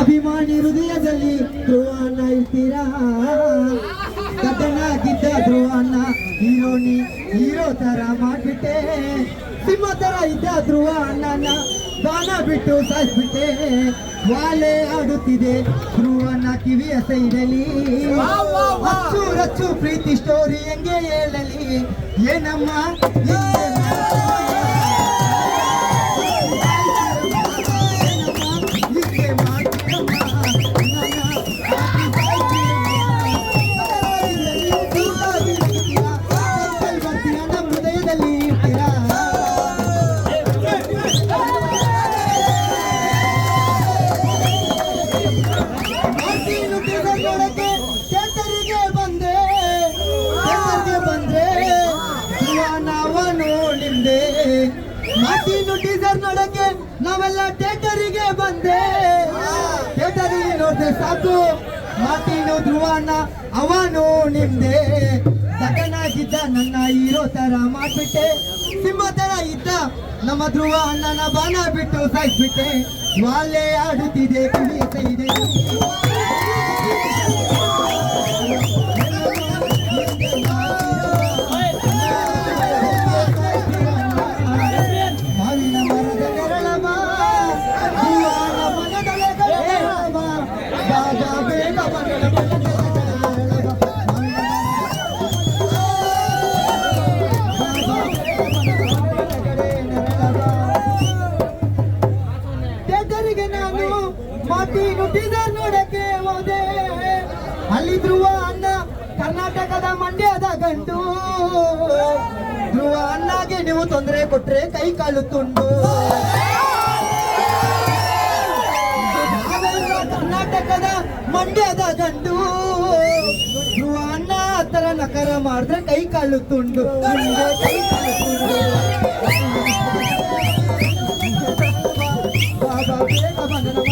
ಅಭಿಮಾನಿ ಹೃದಯದಲ್ಲಿ ಧ್ರುವನ ಇರ್ತೀರಾ? ಕಥನಾಗಿದ್ದ ಧ್ರುವನ ಹೀರೋನಿ ಹೀರೋ ತರ ಮಾಡ್ಬಿಟ್ಟೆ. ಸಿಂಹ ತರ ಇದ್ದ ಧ್ರುವ ಅಣ್ಣನ ಬಾಣ ಬಿಟ್ಟು ಸಾಯಿಸ್ಬಿಟ್ಟೆ. ವಾಲೆ ಆಡುತ್ತಿದೆ ಧ್ರುವನ ಕಿವಿಯ ಸೈಡಲಿ ಅಚ್ಚು ರಚ್ಚು ಪ್ರೀತಿ ಸ್ಟೋರಿ ಹೆಂಗೆ ಹೇಳಲಿ? ಏನಮ್ಮ? ನಾವ ನೋಡಿಂದೆ ಮಾರ್ಟಿನು ಟೀಸರ್ ನೋಡಕ್ಕೆ ನಾವೆಲ್ಲ ಥಿಯೇಟರಿಗೆ ಬಂದೆ. ಥಿಯೇಟರಿಗೆ ನೋಡಿದೆ ಸಾಕು. ಮಾರ್ಟಿನು ಧ್ರುವನ ಅವನು ನಿಮ್ದೆ ಸಗನಾಗಿದ್ದ ನನ್ನ ಹೀರೋ ತರ ಮಾಡ್ಬಿಟ್ಟೆ. ಸಿಂಹ ತರ ಇದ್ದ ನಮ್ಮ ಧ್ರುವ ಅಣ್ಣನ ಬಾಣ ಬಿಟ್ಟು ಸಾಯಿಸ್ಬಿಟ್ಟೆ. ವಾಲೆ ಆಡುತ್ತಿದೆ ಕಿವಿಯ ಕೈದೆ ಮಂಡ್ಯದ ಗಂಟು ಧ್ರುವ ಅಣ್ಣಗೆ ನೀವು ತೊಂದರೆ ಕೊಟ್ರೆ ಕೈ ಕಾಲು ತುಂಡು ಕರ್ನಾಟಕದ ಮಂಡ್ಯದ ಗಂಡು ಧ್ರುವ ಆ ಥರ ನಕರ ಮಾಡಿದ್ರೆ ಕೈ ಕಾಲು ತುಂಡು ಕೈ ಕಾಲು ತುಂಡು ಬಾಬಾ ಬೇಗ ಮನನ